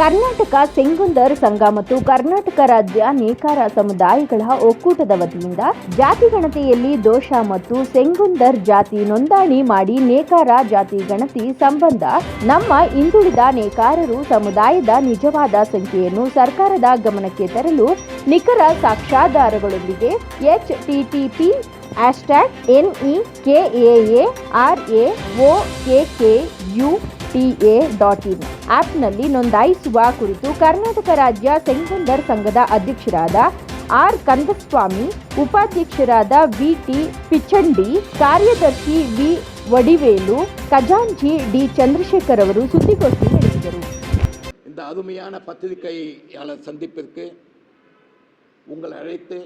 ಕರ್ನಾಟಕ ಸೆಂಗುಂದರ್ ಸಂಘ ಮತ್ತು ಕರ್ನಾಟಕ ರಾಜ್ಯ ನೇಕಾರ ಸಮುದಾಯಗಳ ಒಕ್ಕೂಟದ ವತಿಯಿಂದ ಜಾತಿ ಗಣತಿಯಲ್ಲಿ ದೋಷ ಮತ್ತು ಸೆಂಗುಂದರ್ ಜಾತಿ ನೋಂದಣಿ ಮಾಡಿ ನೇಕಾರ ಜಾತಿ ಗಣತಿ ಸಂಬಂಧ ನಮ್ಮ ಹಿಂದುಳಿದ ನೇಕಾರರು ಸಮುದಾಯದ ನಿಜವಾದ ಸಂಖ್ಯೆಯನ್ನು ಸರ್ಕಾರದ ಗಮನಕ್ಕೆ ತರಲು ನಿಖರ ಸಾಕ್ಷ್ಯಾಧಾರಗಳೊಂದಿಗೆ H TTP ಆಸ್ಟ್ಯಾಗ್ NE E K A R A O K U T A dot in ಆಪ್ನಲ್ಲಿ ನೋಂದಾಯಿಸುವ ಕುರಿತು ಕರ್ನಾಟಕ ರಾಜ್ಯ ಸೆಂಗುಂದರ್ ಸಂಘದ ಅಧ್ಯಕ್ಷರಾದ ಆರ್ ಕಂದಸ್ವಾಮಿ ಉಪಾಧ್ಯಕ್ಷರಾದ ವಿ ಟಿ ಪಿಚಂಡಿ ಕಾರ್ಯದರ್ಶಿ ವಿ ವಡಿವೇಲು ಖಜಾಂಚಿ ಡಿ ಚಂದ್ರಶೇಖರ್ ಅವರು ಸುದ್ದಿಗೋಷ್ಠಿ ನಡೆಸಿದರು இந்த அருமையான பத்திரிகையாளர் சந்திப்பிற்கு உங்களை அழைத்து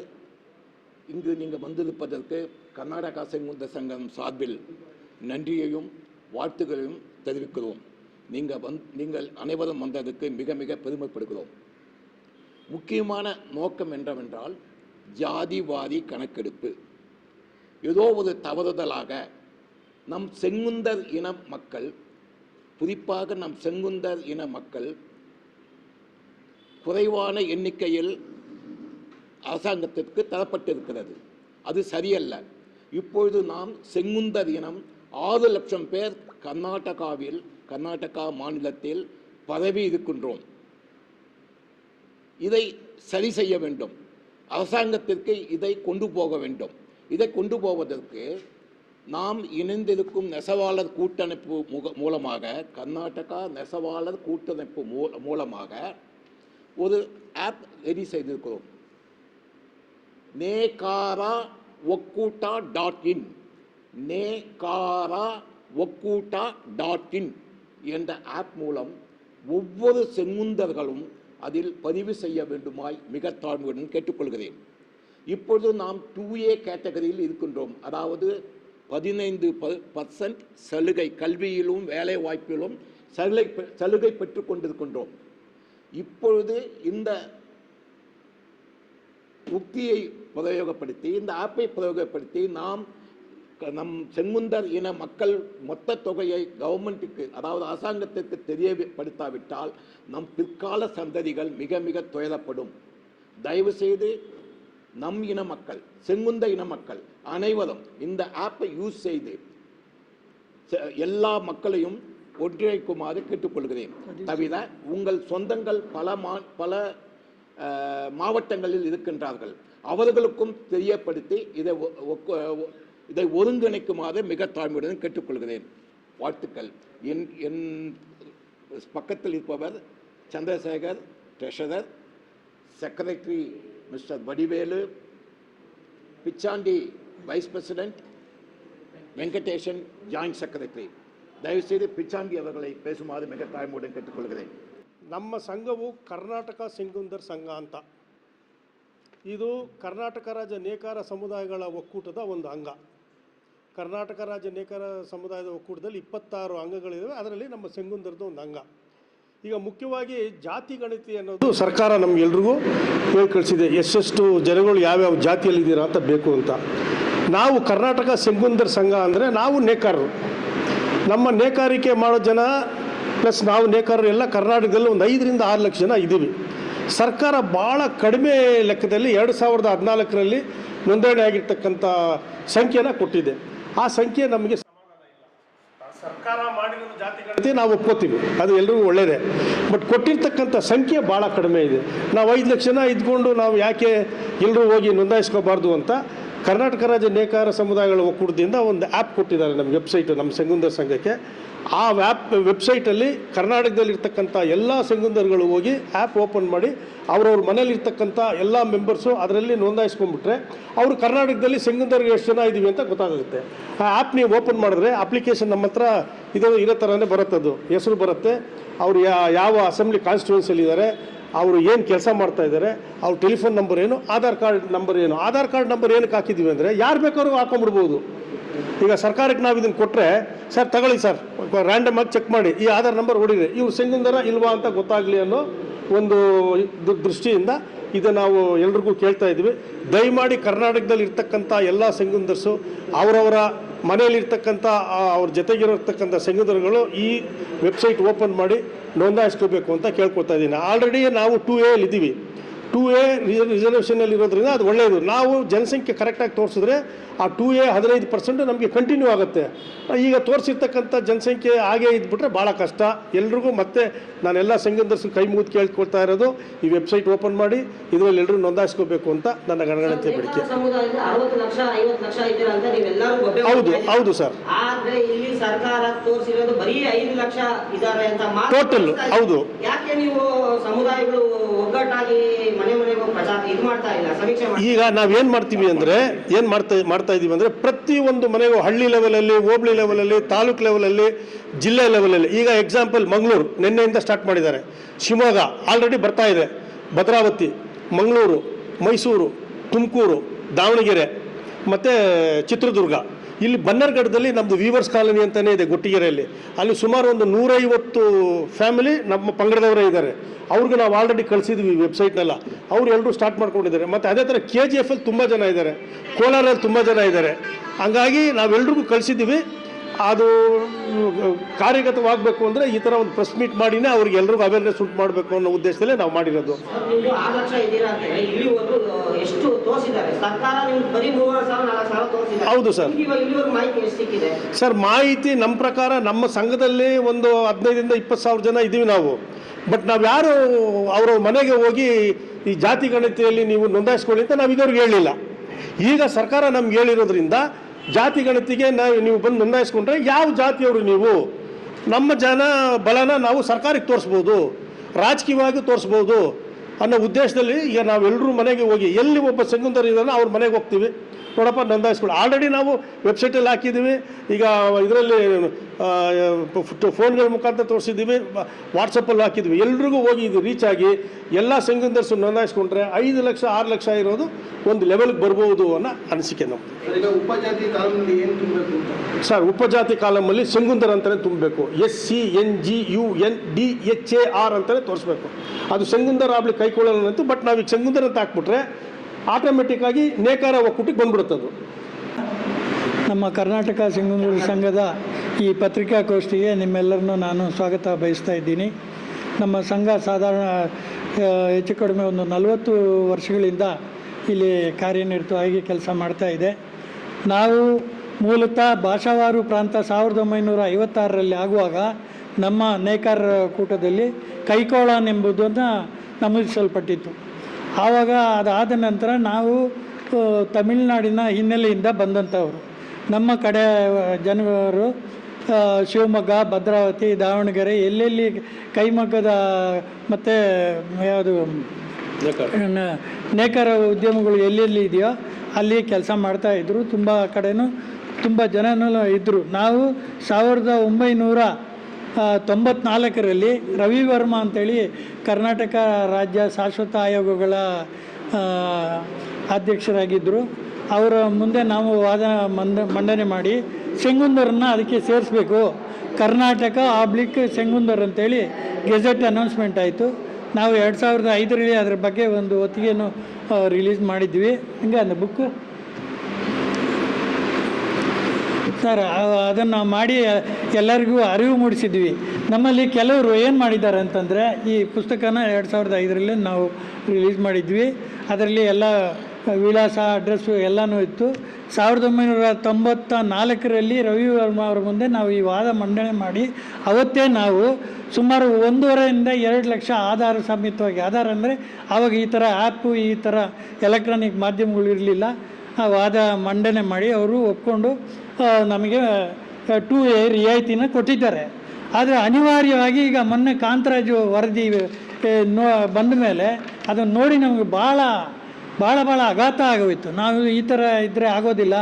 இங்கு நீங்கள் வந்திருப்பதற்கு கர்நாடகா செங்குந்த சங்கம் சார்பில் நன்றியையும் வாழ்த்துக்களையும் தெரிவிக்கிறோம். நீங்கள் வந் நீங்கள் அனைவரும் வந்ததுக்கு மிக மிக பெருமைப்படுகிறோம். முக்கியமான நோக்கம் என்னவென்றால் ஜாதிவாதி கணக்கெடுப்பு. ஏதோ ஒரு தவறுதலாக நம் செங்குந்தர் இன மக்கள் குறிப்பாக நம் செங்குந்தர் இன மக்கள் குறைவான எண்ணிக்கையில் அரசாங்கத்திற்கு தரப்பட்டிருக்கிறது. அது சரியல்ல. இப்பொழுது நாம் செங்குந்தர் இனம் ஆறு லட்சம் பேர் கர்நாடகாவில் கர்நாடகா மாநிலத்தில் பரவி இருக்கின்றோம். இதை சரி செய்ய வேண்டும். அரசாங்கத்திற்கு இதை கொண்டு போக வேண்டும். இதை கொண்டு போவதற்கு நாம் இணைந்திருக்கும் நெசவாளர் கூட்டமைப்பு முக மூலமாக கர்நாடகா நெசவாளர் கூட்டமைப்பு மூ மூலமாக ஒரு ஆப் ரெடி செய்திருக்கிறோம். நேகாரா ஒக்கூட்டா டாட் இன். நேகாரா ஒக்கூட்டா டாட் இன் என்ற ஆப் மூலம் ஒவ்வொரு செங்குந்தர்களும் அதில் பதிவு செய்ய வேண்டுமாய் மிக தாழ்வுடன் கேட்டுக்கொள்கிறேன். இப்பொழுது நாம் டூ ஏ கேட்டகரியில் இருக்கின்றோம். அதாவது பதினைந்து பர்சன்ட் சலுகை கல்வியிலும் வேலை வாய்ப்பிலும் சலுகை பெ- சலுகை பெற்றுக் கொண்டிருக்கின்றோம். இப்பொழுது இந்த உக்தியை பிரயோகப்படுத்தி இந்த ஆப்பை பிரயோகப்படுத்தி நாம் நம் செங்குந்தர் இன மக்கள் மொத்த தொகையை கவர்மெண்ட்டுக்கு அதாவது அரசாங்கத்திற்கு தெரியப்படுத்தாவிட்டால் நம் பிற்கால சந்ததிகள் மிக மிக துயரப்படும். தயவு செய்து நம் இன மக்கள் செங்குந்த இன மக்கள் அனைவரும் இந்த ஆப்பை யூஸ் செய்து எல்லா மக்களையும் ஒன்றிணைக்குமாறு கேட்டுக்கொள்கிறேன். தவிர உங்கள் சொந்தங்கள் பல மா பல மாவட்டங்களில் இருக்கின்றார்கள். அவர்களுக்கும் தெரியப்படுத்தி இதை இதை ஒருங்கிணைக்குமாறு மிக தாழ்மையுடன் கேட்டுக்கொள்கிறேன் வாழ்த்துக்கள் என் என் பக்கத்தில் இருப்பவர் Chandrasekhar treasurer secretary mister Vadivelu Pichandi vice president Venkatesan joint secretary தயவுசெய்து பிச்சாண்டி அவர்களை பேசுமாறு மிக தாழ்மையுடன் கேட்டுக்கொள்கிறேன் ನಮ್ಮ ಸಂಘವು ಕರ್ನಾಟಕ ಸೆಂಗುಂದರ್ ಸಂಘ ಅಂತ ಇದು ಕರ್ನಾಟಕ ರಾಜ್ಯ ನೇಕಾರ ಸಮುದಾಯಗಳ ಒಕ್ಕೂಟದ ಒಂದು ಅಂಗ ಕರ್ನಾಟಕ ರಾಜ್ಯ ನೇಕಾರ ಸಮುದಾಯದ ಒಕ್ಕೂಟದಲ್ಲಿ ಇಪ್ಪತ್ತಾರು ಅಂಗಗಳಿವೆ. ಅದರಲ್ಲಿ ನಮ್ಮ ಸೆಂಗುಂದರ್ದು ಒಂದು ಅಂಗ. ಈಗ ಮುಖ್ಯವಾಗಿ ಜಾತಿ ಗಣತಿ ಅನ್ನೋದು ಸರ್ಕಾರ ನಮಗೆಲ್ರಿಗೂ ಹೇಳಿ ಕಳಿಸಿದೆ ಎಷ್ಟೆಷ್ಟು ಜನಗಳು ಯಾವ್ಯಾವ ಜಾತಿಯಲ್ಲಿದ್ದೀರಾ ಅಂತ ಬೇಕು ಅಂತ. ನಾವು ಕರ್ನಾಟಕ ಸೆಂಗುಂದರ್ ಸಂಘ ಅಂದರೆ ನಾವು ನೇಕಾರರು. ನಮ್ಮ ನೇಕಾರಿಕೆ ಮಾಡೋ ಜನ ಪ್ಲಸ್ ನಾವು ನೇಕಾರರು ಎಲ್ಲ ಕರ್ನಾಟಕದಲ್ಲಿ ಒಂದು ಐದರಿಂದ ಆರು ಲಕ್ಷ ಜನ ಇದ್ದೀವಿ. ಸರ್ಕಾರ ಭಾಳ ಕಡಿಮೆ ಲೆಕ್ಕದಲ್ಲಿ ಎರಡು ಸಾವಿರದ ಹದಿನಾಲ್ಕರಲ್ಲಿ ನೋಂದಣಿ ಆಗಿರ್ತಕ್ಕಂಥ ಸಂಖ್ಯೆನ ಕೊಟ್ಟಿದೆ. ಆ ಸಂಖ್ಯೆ ನಮಗೆ ಸರ್ಕಾರ ಮಾಡಿರೋ ಜಾತಿ ನಾವು ಒಪ್ಕೋತೀವಿ ಅದು ಎಲ್ರಿಗೂ ಒಳ್ಳೆಯದೇ ಬಟ್ ಕೊಟ್ಟಿರ್ತಕ್ಕಂಥ ಸಂಖ್ಯೆ ಭಾಳ ಕಡಿಮೆ ಇದೆ. ನಾವು ಐದು ಲಕ್ಷ ಜನ ಇದ್ಕೊಂಡು ನಾವು ಯಾಕೆ ಎಲ್ಲರೂ ಹೋಗಿ ನೋಂದಾಯಿಸ್ಕೋಬಾರ್ದು ಅಂತ ಕರ್ನಾಟಕ ರಾಜ್ಯ ನೇಕಾರ ಸಮುದಾಯಗಳ ಒಕ್ಕೂಟದಿಂದ ಒಂದು ಆ್ಯಪ್ ಕೊಟ್ಟಿದ್ದಾರೆ ನಮ್ಮ ವೆಬ್ಸೈಟ್ ನಮ್ಮ ಸೆಂಗುಂದರ್ ಸಂಘಕ್ಕೆ. ಆ ವ್ಯಾಪ್ ವೆಬ್ಸೈಟಲ್ಲಿ ಕರ್ನಾಟಕದಲ್ಲಿರ್ತಕ್ಕಂಥ ಎಲ್ಲ ಸೆಂಗುಂದರ್ಗಳು ಹೋಗಿ ಆ್ಯಪ್ ಓಪನ್ ಮಾಡಿ ಅವ್ರವ್ರ ಮನೇಲಿರ್ತಕ್ಕಂಥ ಎಲ್ಲ ಮೆಂಬರ್ಸು ಅದರಲ್ಲಿ ನೋಂದಾಯಿಸ್ಕೊಂಡ್ಬಿಟ್ರೆ ಅವರು ಕರ್ನಾಟಕದಲ್ಲಿ ಸೆಂಗುಂದರ್ಗೆ ಎಷ್ಟು ಜನ ಇದ್ದೀವಿ ಅಂತ ಗೊತ್ತಾಗುತ್ತೆ. ಆ ಆ್ಯಪ್ ನೀವು ಓಪನ್ ಮಾಡಿದ್ರೆ ಅಪ್ಲಿಕೇಶನ್ ನಮ್ಮ ಹತ್ರ ಇದು ಇರೋ ಥರನೇ ಬರುತ್ತೆ ಅದು. ಹೆಸರು ಬರುತ್ತೆ. ಅವರು ಯಾವ ಅಸೆಂಬ್ಲಿ ಕಾನ್ಸ್ಟಿಟ್ಯೂನ್ಸಿಯಲ್ಲಿದ್ದಾರೆ ಅವರು ಏನು ಕೆಲಸ ಮಾಡ್ತಾ ಇದ್ದಾರೆ ಅವ್ರ ಟೆಲಿಫೋನ್ ನಂಬರ್ ಏನು, ಆಧಾರ್ ಕಾರ್ಡ್ ನಂಬರ್ ಏನು. ಆಧಾರ್ ಕಾರ್ಡ್ ನಂಬರ್ ಏನಕ್ಕೆ ಹಾಕಿದ್ದೀವಿ ಅಂದರೆ ಯಾರು ಬೇಕಾದ್ರೂ ಹಾಕೊಂಡ್ಬಿಡ್ಬೋದು. ಈಗ ಸರ್ಕಾರಕ್ಕೆ ನಾವು ಇದನ್ನು ಕೊಟ್ಟರೆ ಸರ್ ತಗೊಳ್ಳಿ ಸರ್ ರ್ಯಾಂಡಮ್ ಆಗಿ ಚೆಕ್ ಮಾಡಿ, ಈ ಆಧಾರ್ ನಂಬರ್ ಹೊಡಿದೆ ಇವ್ರು ಸೆಂಗುಂದರ ಇಲ್ವಾ ಅಂತ ಗೊತ್ತಾಗಲಿ ಅನ್ನೋ ಒಂದು ದೃಷ್ಟಿಯಿಂದ ಇದು ನಾವು ಎಲ್ರಿಗೂ ಕೇಳ್ತಾ ಇದ್ವಿ. ದಯಮಾಡಿ ಕರ್ನಾಟಕದಲ್ಲಿ ಇರ್ತಕ್ಕಂಥ ಎಲ್ಲ ಸಂಗುಂದರ್ಸು, ಅವರವರ ಮನೆಯಲ್ಲಿರ್ತಕ್ಕಂಥ ಅವ್ರ ಜೊತೆಗಿರತಕ್ಕಂಥ ಸಂಘದರುಗಳು ಈ ವೆಬ್ಸೈಟ್ ಓಪನ್ ಮಾಡಿ ನೋಂದಾಯಿಸ್ಕೋಬೇಕು ಅಂತ ಕೇಳ್ಕೊತಾ ಇದ್ದೀನಿ. ಆಲ್ರೆಡಿ ನಾವು ಟೂ ಎಲ್ಲಿದ್ದೀವಿ ಇದ್ದೀವಿ. ಟೂ ಎ ರಿಸರ್ವೇಷನಲ್ಲಿ ಇರೋದ್ರಿಂದ ಅದು ಒಳ್ಳೆಯದು ನಾವು ಜನಸಂಖ್ಯೆ ಕರೆಕ್ಟಾಗಿ ತೋರಿಸಿದ್ರೆ ಆ ಟೂ ಎ ಹದಿನೈದು ಪರ್ಸೆಂಟ್ ನಮಗೆ ಕಂಟಿನ್ಯೂ ಆಗುತ್ತೆ. ಈಗ ತೋರಿಸಿರ್ತಕ್ಕಂಥ ಜನಸಂಖ್ಯೆ ಹಾಗೆ ಇದ್ಬಿಟ್ರೆ ಭಾಳ ಕಷ್ಟ. ಎಲ್ರಿಗೂ ಮತ್ತೆ ನಾನೆಲ್ಲ ಸಂಘದರ್ಶಿ ಕೈ ಮುಗಿದು ಕೇಳ್ಕೊಳ್ತಾ ಇರೋದು ಈ ವೆಬ್ಸೈಟ್ ಓಪನ್ ಮಾಡಿ ಇದರಲ್ಲಿ ಎಲ್ಲರೂ ನೋಂದಾಯಿಸ್ಕೋಬೇಕು ಅಂತ ನನ್ನ ಗಣಗಣತೆ ಬೇಡಿಕೆ. ಹೌದು ಹೌದು ಸರ್. ಟೋಟಲ್ ಹೌದು. ಸರ್ಕಾರ ಈಗ ನಾವೇನು ಮಾಡ್ತೀವಿ ಅಂದರೆ ಏನು ಮಾಡ್ತಾ ಮಾಡ್ತಾ ಇದ್ದೀವಿ ಅಂದರೆ ಪ್ರತಿಯೊಂದು ಮನೆಗೂ ಹಳ್ಳಿ ಲೆವೆಲಲ್ಲಿ ಹೋಬಳಿ ಲೆವೆಲಲ್ಲಿ ತಾಲೂಕು ಲೆವೆಲಲ್ಲಿ ಜಿಲ್ಲೆ ಲೆವೆಲಲ್ಲಿ ಈಗ ಎಕ್ಸಾಂಪಲ್ ಮಂಗಳೂರು ನಿನ್ನೆಯಿಂದ ಸ್ಟಾರ್ಟ್ ಮಾಡಿದ್ದಾರೆ. ಶಿವಮೊಗ್ಗ ಆಲ್ರೆಡಿ ಬರ್ತಾ ಇದೆ. ಭದ್ರಾವತಿ ಮಂಗಳೂರು ಮೈಸೂರು ತುಮಕೂರು ದಾವಣಗೆರೆ ಮತ್ತು ಚಿತ್ರದುರ್ಗ. ಇಲ್ಲಿ ಬನ್ನರ್ಗಡದಲ್ಲಿ ನಮ್ಮದು ವೀವರ್ಸ್ ಕಾಲೋನಿ ಅಂತಲೇ ಇದೆ ಗುಟ್ಟಿಗೆರೆಯಲ್ಲಿ. ಅಲ್ಲಿ ಸುಮಾರು ಒಂದು ನೂರೈವತ್ತು ಫ್ಯಾಮಿಲಿ ನಮ್ಮ ಪಂಗಡದವರೇ ಇದ್ದಾರೆ. ಅವ್ರಿಗೆ ನಾವು ಆಲ್ರೆಡಿ ಕಳಿಸಿದ್ವಿ ವೆಬ್ಸೈಟ್ನೆಲ್ಲ ಅವ್ರು ಎಲ್ಲರೂ ಸ್ಟಾರ್ಟ್ ಮಾಡ್ಕೊಂಡಿದ್ದಾರೆ. ಮತ್ತು ಅದೇ ಥರ ಕೆ ಜಿ ಎಫಲ್ಲಿ ತುಂಬ ಜನ ಇದ್ದಾರೆ. ಕೋಲಾರಲ್ಲಿ ತುಂಬ ಜನ ಇದ್ದಾರೆ. ಹಂಗಾಗಿ ನಾವೆಲ್ರಿಗೂ ಕಳಿಸಿದ್ದೀವಿ ಅದು ಕಾರ್ಯಗತವಾಗಬೇಕು ಅಂದರೆ ಈ ಥರ ಒಂದು ಪ್ರೆಸ್ ಮೀಟ್ ಮಾಡಿನೇ ಅವ್ರಿಗೆ ಎಲ್ರಿಗೂ ಅವೇರ್ನೆಸ್ ಉಂಟು ಮಾಡಬೇಕು ಅನ್ನೋ ಉದ್ದೇಶದಲ್ಲೇ ನಾವು ಮಾಡಿರೋದು. ಹೌದು ಸರ್. ಸರ್ ಮಾಹಿತಿ ನಮ್ಮ ಪ್ರಕಾರ ನಮ್ಮ ಸಂಘದಲ್ಲಿ ಒಂದು ಹದಿನೈದರಿಂದ ಇಪ್ಪತ್ತು ಸಾವಿರ ಜನ ಇದ್ದೀವಿ ನಾವು. ಬಟ್ ನಾವು ಯಾರು ಅವರ ಮನೆಗೆ ಹೋಗಿ ಈ ಜಾತಿ ಗಣತಿಯಲ್ಲಿ ನೀವು ನೋಂದಾಯಿಸ್ಕೊಳ್ಳಿ ಅಂತ ನಾವು ಇದುವರೆಗೆ ಹೇಳಲಿಲ್ಲ ಈಗ ಸರ್ಕಾರ ನಮ್ಗೆ ಹೇಳಿರೋದ್ರಿಂದ ಜಾತಿ ಗಣತಿಗೆ ನಾವು ನೀವು ಬಂದು ನೋಂದಾಯಿಸ್ಕೊಂಡ್ರೆ ಯಾವ ಜಾತಿಯವರು ನೀವು? ನಮ್ಮ ಜನ ಬಲನ ನಾವು ಸರ್ಕಾರಕ್ಕೆ ತೋರಿಸ್ಬೋದು, ರಾಜಕೀಯವಾಗಿ ತೋರಿಸ್ಬೋದು. ಅನ್ನೋ ಉದ್ದೇಶದಲ್ಲಿ ಈಗ ನಾವೆಲ್ಲರೂ ಮನೆಗೆ ಹೋಗಿ ಎಲ್ಲಿ ಒಬ್ಬ ಸಂಗುಂದರ್ ಇದ್ದಾನೆ ಅವ್ರ ಮನೆಗೆ ಹೋಗ್ತೀವಿ. ನೋಡಪ್ಪ ನೋಂದಾಯಿಸ್ಕೊಳ್ಳಿ ಆಲ್ರೆಡಿ ನಾವು ವೆಬ್ಸೈಟಲ್ಲಿ ಹಾಕಿದ್ದೀವಿ. ಈಗ ಇದರಲ್ಲಿ ಫೋನ್ಗಳ ಮುಖಾಂತರ ತೋರಿಸಿದ್ದೀವಿ. ವಾಟ್ಸಪ್ಪಲ್ಲಿ ಹಾಕಿದ್ವಿ ಎಲ್ರಿಗೂ ಹೋಗಿ ಇದು ರೀಚ್ ಆಗಿ ಎಲ್ಲ ಸಂಗುಂದರ್ಸು ನೋಂದಾಯಿಸ್ಕೊಂಡ್ರೆ ಐದು ಲಕ್ಷ ಆರು ಲಕ್ಷ ಇರೋದು ಒಂದು ಲೆವೆಲ್ಗೆ ಬರ್ಬೋದು ಅನ್ನೋ ಅನಿಸಿಕೆ ನಮ್ಮದು ಸರ್, ಉಪಜಾತಿ ಕಾಲದಲ್ಲಿ ಏನು ತುಂಬಬೇಕು ಸರ್ ಉಪಜಾತಿ ಕಾಲಮಲ್ಲಿ ಸಂಗುಂದರ್ ಅಂತಲೇ ತುಂಬಬೇಕು. S C N G U N D H A R ಅಂತಲೇ ತೋರಿಸ್ಬೇಕು. ಅದು ಸಂಗುಂದರ್ ಆಗ್ಲಿ ಕೈಕೊಳ್ಳಲ್ಲ ಅಂತ ಬಟ್ ನಾವೀಗ ಚಂಗುಂದರ್ ಅಂತ ಹಾಕ್ಬಿಟ್ರೆ ಆಟೋಮೆಟಿಕ್ಕಾಗಿ ನೇಕಾರ ಒಕ್ಕೂಟಿಗೆ ಬಂದ್ಬಿಡುತ್ತದು. ನಮ್ಮ ಕರ್ನಾಟಕ ಸಿಂಗನೂರು ಸಂಘದ ಈ ಪತ್ರಿಕಾಗೋಷ್ಠಿಗೆ ನಿಮ್ಮೆಲ್ಲರನ್ನೂ ನಾನು ಸ್ವಾಗತ ಬಯಸ್ತಾ ಇದ್ದೀನಿ. ನಮ್ಮ ಸಂಘ ಸಾಧಾರಣ ಹೆಚ್ಚು ಕಡಿಮೆ ಒಂದು ನಲವತ್ತು ವರ್ಷಗಳಿಂದ ಇಲ್ಲಿ ಕಾರ್ಯನಿರತವಾಗಿ ಕೆಲಸ ಮಾಡ್ತಾ ಇದೆ. ನಾವು ಮೂಲತಃ ಭಾಷಾವಾರು ಪ್ರಾಂತ ಸಾವಿರದ ಒಂಬೈನೂರ ಐವತ್ತಾರರಲ್ಲಿ ಆಗುವಾಗ ನಮ್ಮ ನೇಕಾರ ಕೂಟದಲ್ಲಿ ಕೈಕೋಳನ್ ಎಂಬುದನ್ನು ನಮೂದಿಸಲ್ಪಟ್ಟಿತ್ತು. ಆವಾಗ ಅದಾದ ನಂತರ ನಾವು ತಮಿಳುನಾಡಿನ ಹಿನ್ನೆಲೆಯಿಂದ ಬಂದಂಥವರು. ನಮ್ಮ ಕಡೆ ಜನರು ಶಿವಮೊಗ್ಗ ಭದ್ರಾವತಿ ದಾವಣಗೆರೆ ಎಲ್ಲೆಲ್ಲಿ ಕೈಮಗ್ಗದ ಮತ್ತು ಯಾವುದು ನೇಕರ. ಉದ್ಯಮಗಳು ಎಲ್ಲೆಲ್ಲಿ ಇದೆಯೋ ಅಲ್ಲಿ ಕೆಲಸ ಮಾಡ್ತಾಯಿದ್ರು ತುಂಬ ಕಡೆಯೂ ತುಂಬ ಜನನೂ ಇದ್ದರು ನಾವು ಸಾವಿರದ ಒಂಬೈನೂರ ತೊಂಬತ್ನಾಲ್ಕರಲ್ಲಿ ರವಿವರ್ಮ ಅಂತೇಳಿ ಕರ್ನಾಟಕ ರಾಜ್ಯ ಶಾಶ್ವತ ಆಯೋಗಗಳ ಅಧ್ಯಕ್ಷರಾಗಿದ್ದರು. ಅವರ ಮುಂದೆ ನಾವು ವಾದ ಮಂದ, ಮಂಡನೆ ಮಾಡಿ ಸೆಂಗುಂದರನ್ನ ಅದಕ್ಕೆ ಸೇರಿಸ್ಬೇಕು. ಕರ್ನಾಟಕ ಆಬ್ಲಿಕ್ ಸೆಂಗುಂದರ್ ಅಂತೇಳಿ ಗೆಜೆಟ್ ಅನೌನ್ಸ್ಮೆಂಟ್ ಆಯಿತು. ನಾವು ಎರಡು ಸಾವಿರದ ಐದರಲ್ಲಿ ಅದರ ಬಗ್ಗೆ ಒಂದು ಒತ್ತಿಗೆಯನ್ನು ರಿಲೀಸ್ ಮಾಡಿದ್ವಿ. ಹಂಗೆ ಅಂದ ಬುಕ್ಕು ಸರ್ ಅದನ್ನು ಮಾಡಿ ಎಲ್ಲರಿಗೂ ಅರಿವು ಮೂಡಿಸಿದ್ವಿ. ನಮ್ಮಲ್ಲಿ ಕೆಲವರು ಏನು ಮಾಡಿದ್ದಾರೆ ಅಂತಂದರೆ, ಈ ಪುಸ್ತಕನ ಎರಡು ಸಾವಿರದ ಐದರಲ್ಲಿ ನಾವು ರಿಲೀಸ್ ಮಾಡಿದ್ವಿ. ಅದರಲ್ಲಿ ಎಲ್ಲ, ವಿಳಾಸ ಅಡ್ರೆಸ್ಸು ಎಲ್ಲನೂ ಇತ್ತು. ಸಾವಿರದ ಒಂಬೈನೂರ ತೊಂಬತ್ತ ನಾಲ್ಕರಲ್ಲಿ ರವಿ ವರ್ಮ ಅವರ ಮುಂದೆ ನಾವು ಈ ವಾದ ಮಂಡನೆ ಮಾಡಿ, ಅವತ್ತೇ ನಾವು ಸುಮಾರು ಒಂದೂವರೆಯಿಂದ ಎರಡು ಲಕ್ಷ ಆಧಾರ ಸಮೇತವಾಗಿ ಆಧಾರ ಅಂದರೆ ಆವಾಗ ಈ ಥರ ಆ್ಯಪು ಈ ಥರ ಎಲೆಕ್ಟ್ರಾನಿಕ್ ಮಾಧ್ಯಮಗಳು ಇರಲಿಲ್ಲ. ಆ ವಾದ ಮಂಡನೆ ಮಾಡಿ ಅವರು ಒಪ್ಕೊಂಡು ನಮಗೆ ಟೂ ಎ ರಿಯಾಯಿತಿನ ಕೊಟ್ಟಿದ್ದಾರೆ. ಆದರೆ ಅನಿವಾರ್ಯವಾಗಿ ಈಗ ಮೊನ್ನೆ ಕಾಂತರಾಜು ವರದಿ ನೋ, ಬಂದ ಮೇಲೆ ಅದನ್ನು ನೋಡಿ ನಮಗೆ ಭಾಳ ಭಾಳ ಭಾಳ ಆಘಾತ ಆಗೋಯಿತು. ನಾವು ಈ ಥರ ಇದ್ದರೆ ಆಗೋದಿಲ್ಲ.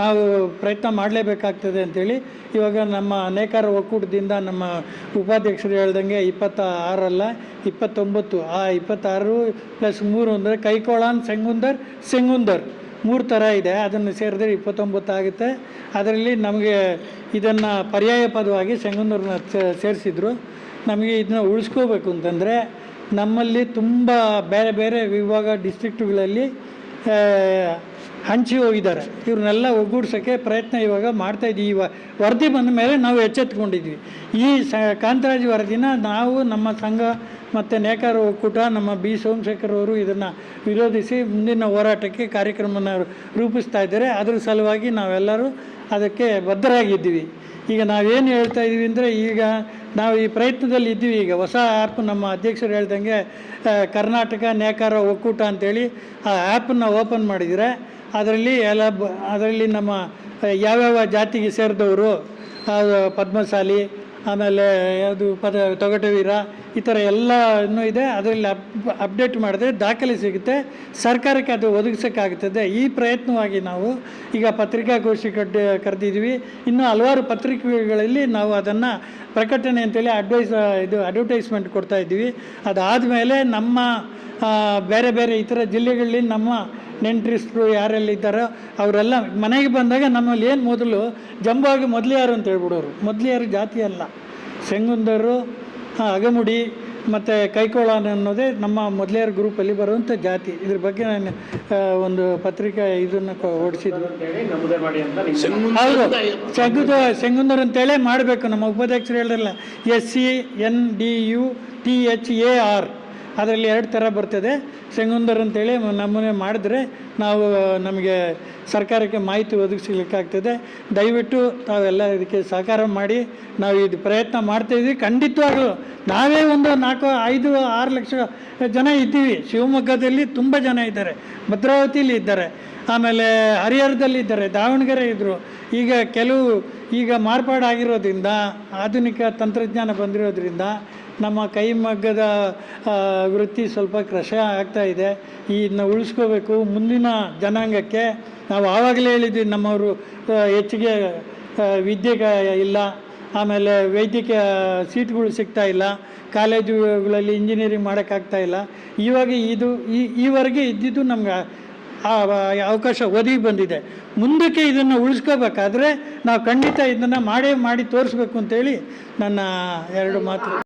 ನಾವು ಪ್ರಯತ್ನ ಮಾಡಲೇಬೇಕಾಗ್ತದೆ ಅಂಥೇಳಿ ಇವಾಗ ನಮ್ಮ ನೇಕಾರ ಒಕ್ಕೂಟದಿಂದ ನಮ್ಮ ಉಪಾಧ್ಯಕ್ಷರು ಹೇಳ್ದಂಗೆ ಇಪ್ಪತ್ತ ಆರಲ್ಲ ಇಪ್ಪತ್ತೊಂಬತ್ತು, ಆ ಇಪ್ಪತ್ತಾರು ಪ್ಲಸ್ ಮೂರು ಅಂದರೆ ಕೈಕೋಳಾನ್, ಸೆಂಗುಂದರ್ ಸೆಂಗುಂದರ್. ಮೂರು ಥರ ಇದೆ. ಅದನ್ನು ಸೇರಿದ್ರೆ ಇಪ್ಪತ್ತೊಂಬತ್ತು ಆಗುತ್ತೆ. ಅದರಲ್ಲಿ ನಮಗೆ ಇದನ್ನು ಪರ್ಯಾಯ ಪದವಾಗಿ ಸಂಗನೂರನ್ನ ಸೇರಿಸಿದ್ರು. ನಮಗೆ ಇದನ್ನ ಉಳಿಸ್ಕೋಬೇಕು ಅಂತಂದರೆ ನಮ್ಮಲ್ಲಿ ತುಂಬ ಬೇರೆ ಬೇರೆ ವಿಭಾಗ ಡಿಸ್ಟ್ರಿಕ್ಟುಗಳಲ್ಲಿ ಹಂಚಿ ಹೋಗಿದ್ದಾರೆ ಇವ್ರನ್ನೆಲ್ಲ ಒಗ್ಗೂಡ್ಸೋಕ್ಕೆ ಪ್ರಯತ್ನ ಇವಾಗ ಮಾಡ್ತಾ ಇದ್ದೀವಿ. ಇವ ವರದಿ ಬಂದ ಮೇಲೆ ನಾವು ಎಚ್ಚೆತ್ಕೊಂಡಿದ್ವಿ. ಈ ಸ ಕಾಂತರಾಜ್ ವರದಿನ ನಾವು ನಮ್ಮ ಸಂಘ ಮತ್ತು ನೇಕಾರ ಒಕ್ಕೂಟ, ನಮ್ಮ ಬಿ ಸೋಮಶೇಖರ್ ಅವರು ಇದನ್ನು ವಿರೋಧಿಸಿ ಮುಂದಿನ ಹೋರಾಟಕ್ಕೆ ಕಾರ್ಯಕ್ರಮನ ರೂಪಿಸ್ತಾ ಇದ್ದಾರೆ. ಅದ್ರ ಸಲುವಾಗಿ ನಾವೆಲ್ಲರೂ ಅದಕ್ಕೆ ಬದ್ಧರಾಗಿದ್ದೀವಿ. ಈಗ ನಾವೇನು ಹೇಳ್ತಾ ಇದ್ದೀವಿ ಅಂದರೆ ಈಗ ನಾವು ಈ ಪ್ರಯತ್ನದಲ್ಲಿ ಇದ್ದೀವಿ. ಈಗ ಹೊಸ ಆ್ಯಪ್ ನಮ್ಮ ಅಧ್ಯಕ್ಷರು ಹೇಳ್ದಂಗೆ ಕರ್ನಾಟಕ ನೇಕಾರ ಒಕ್ಕೂಟ ಅಂತೇಳಿ ಆ ಆ್ಯಪನ್ನು ಓಪನ್ ಮಾಡಿದರೆ ಅದರಲ್ಲಿ ಎಲ್ಲ ಅದರಲ್ಲಿ ನಮ್ಮ ಯಾವ್ಯಾವ ಜಾತಿಗೆ ಸೇರಿದವರು ಪದ್ಮಶಾಲಿ ಆಮೇಲೆ ಯಾವುದು ಪದ ತೊಗಟವೀರ ಈ ಥರ ಎಲ್ಲನೂ ಇದೆ. ಅದರಲ್ಲಿ ಅಪ್ ಅಪ್ಡೇಟ್ ಮಾಡಿದ್ರೆ ದಾಖಲೆ ಸಿಗುತ್ತೆ. ಸರ್ಕಾರಕ್ಕೆ ಅದು ಒದಗಿಸೋಕ್ಕಾಗ್ತದೆ ಈ ಪ್ರಯತ್ನವಾಗಿ ನಾವು ಈಗ ಪತ್ರಿಕಾಗೋಷ್ಠಿ ಕಡ್ಡ ಕರೆದಿದ್ದೀವಿ. ಇನ್ನು ಹಲವಾರು ಪತ್ರಿಕೆಗಳಲ್ಲಿ ನಾವು ಅದನ್ನು ಪ್ರಕಟಣೆ ಅಂತೇಳಿ ಅಡ್ವೈಸ್ ಇದು ಅಡ್ವರ್ಟೈಸ್ಮೆಂಟ್ ಕೊಡ್ತಾ ಇದ್ದೀವಿ. ಅದಾದಮೇಲೆ ನಮ್ಮ ಆ, ಬೇರೆ ಬೇರೆ ಇತರ ಜಿಲ್ಲೆಗಳಲ್ಲಿ ನಮ್ಮ ನೆಂಟ್ರಿಸ್ಟ್ರು ಯಾರೆಲ್ಲ ಇದ್ದಾರೋ ಅವರೆಲ್ಲ ಮನೆಗೆ ಬಂದಾಗ ನಮ್ಮಲ್ಲಿ ಏನು ಮೊದಲು ಜಂಬಾಗಿ ಮೊದಲಿಯಾರು ಅಂತ ಹೇಳ್ಬಿಡೋರು. ಮೊದಲಿಯಾರು ಜಾತಿ ಅಲ್ಲ. ಸೆಂಗುಂದರು ಅಗಮುಡಿ ಮತ್ತು ಕೈಕೋಳನ ಅನ್ನೋದೇ ನಮ್ಮ ಮೊದಲೇರ್ ಗ್ರೂಪಲ್ಲಿ ಬರುವಂಥ ಜಾತಿ. ಇದ್ರ ಬಗ್ಗೆ ನಾನು ಒಂದು ಪತ್ರಿಕೆ ಇದನ್ನು ಓಡಿಸಿದ್ವಿ. ಹೌದು ಸೆಂಗುದ ಸೆಂಗುಂದರ್ ಅಂತೇಳಿ ಮಾಡಬೇಕು ನಮ್ಮ ಉಪಾಧ್ಯಕ್ಷರು ಹೇಳಿರಲ್ಲ S C N D U T H A R. ಅದರಲ್ಲಿ ಎರಡು ಥರ ಬರ್ತದೆ. ಸೆಂಗುಂದರ್ ಅಂತೇಳಿ ನಮ್ಮನೆ ಮಾಡಿದ್ರೆ ನಾವು ನಮಗೆ ಸರ್ಕಾರಕ್ಕೆ ಮಾಹಿತಿ ಒದಗಿಸ್ಲಿಕ್ಕಾಗ್ತದೆ. ದಯವಿಟ್ಟು ತಾವೆಲ್ಲ ಇದಕ್ಕೆ ಸಹಕಾರ ಮಾಡಿ, ನಾವು ಇದು ಪ್ರಯತ್ನ ಮಾಡ್ತಾಯಿದ್ವಿ ಖಂಡಿತವಾಗಲೂ ನಾವೇ ಒಂದು ನಾಲ್ಕು, ಐದು, ಆರು ಲಕ್ಷ ಜನ ಇದ್ದೀವಿ. ಶಿವಮೊಗ್ಗದಲ್ಲಿ ತುಂಬ ಜನ ಇದ್ದಾರೆ. ಭದ್ರಾವತಿಯಲ್ಲಿ ಇದ್ದಾರೆ. ಆಮೇಲೆ ಹರಿಹರದಲ್ಲಿ ಇದ್ದಾರೆ. ದಾವಣಗೆರೆ ಇದ್ದರು ಈಗ ಕೆಲವು, ಈಗ ಮಾರ್ಪಾಡಾಗಿರೋದ್ರಿಂದ, ಆಧುನಿಕ ತಂತ್ರಜ್ಞಾನ ಬಂದಿರೋದ್ರಿಂದ ನಮ್ಮ ಕೈಮಗ್ಗದ ವೃತ್ತಿ ಸ್ವಲ್ಪ ಕ್ರಶ ಆಗ್ತಾ ಇದೆ. ಇದನ್ನ ಉಳಿಸ್ಕೋಬೇಕು. ಮುಂದಿನ ಜನಾಂಗಕ್ಕೆ ನಾವು ಆವಾಗಲೇ ಹೇಳಿದ್ವಿ, ನಮ್ಮವರು ಹೆಚ್ಚಿಗೆ ವಿದ್ಯೆ ಇಲ್ಲ. ಆಮೇಲೆ ವೈದ್ಯಕೀಯ ಸೀಟ್ಗಳು ಸಿಗ್ತಾ ಇಲ್ಲ. ಕಾಲೇಜುಗಳಲ್ಲಿ ಇಂಜಿನಿಯರಿಂಗ್ ಮಾಡೋಕ್ಕಾಗ್ತಾ ಇಲ್ಲ. ಇವಾಗ ಇದು ಈವರೆಗೆ ಇದ್ದಿದ್ದು ನಮ್ಗೆ ಅವಕಾಶ ಒದಗಿ ಬಂದಿದೆ. ಮುಂದಕ್ಕೆ ಇದನ್ನು ಉಳಿಸ್ಕೋಬೇಕಾದ್ರೆ ನಾವು ಖಂಡಿತ ಇದನ್ನು ಮಾಡೇ ಮಾಡಿ ತೋರಿಸ್ಬೇಕು ಅಂತೇಳಿ ನನ್ನ ಎರಡು ಮಾತು.